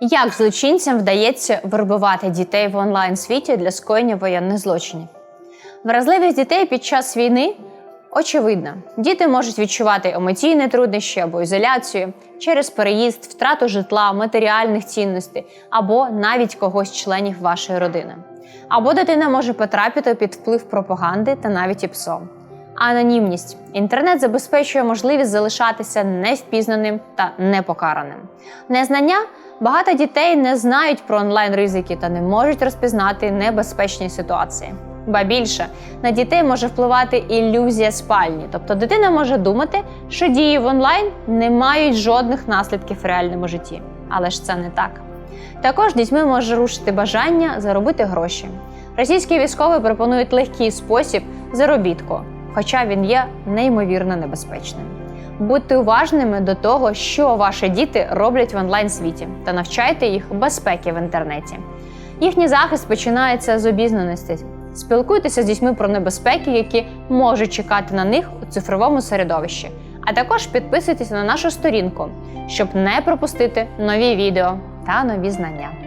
Як злочинцям вдається вербувати дітей в онлайн світі для скоєння воєнних злочинів? Вразливість дітей під час війни очевидна. Діти можуть відчувати емоційні труднощі або ізоляцію через переїзд, втрату житла, матеріальних цінностей або навіть когось членів вашої родини. Або дитина може потрапити під вплив пропаганди та навіть і псом. Анонімність. Інтернет забезпечує можливість залишатися невпізнаним та непокараним. Незнання багато дітей не знають про онлайн ризики та не можуть розпізнати небезпечні ситуації. Ба більше на дітей може впливати ілюзія спальні, тобто дитина може думати, що дії в онлайн не мають жодних наслідків в реальному житті. Але ж це не так. Також дітьми може рушити бажання заробити гроші. Російські військові пропонують легкий спосіб заробітку, хоча він є неймовірно небезпечним. Будьте уважними до того, що ваші діти роблять в онлайн світі, та навчайте їх безпеки в інтернеті. Їхній захист починається з обізнаності. Спілкуйтеся з дітьми про небезпеки, які можуть чекати на них у цифровому середовищі. А також підписуйтесь на нашу сторінку, щоб не пропустити нові відео та нові знання.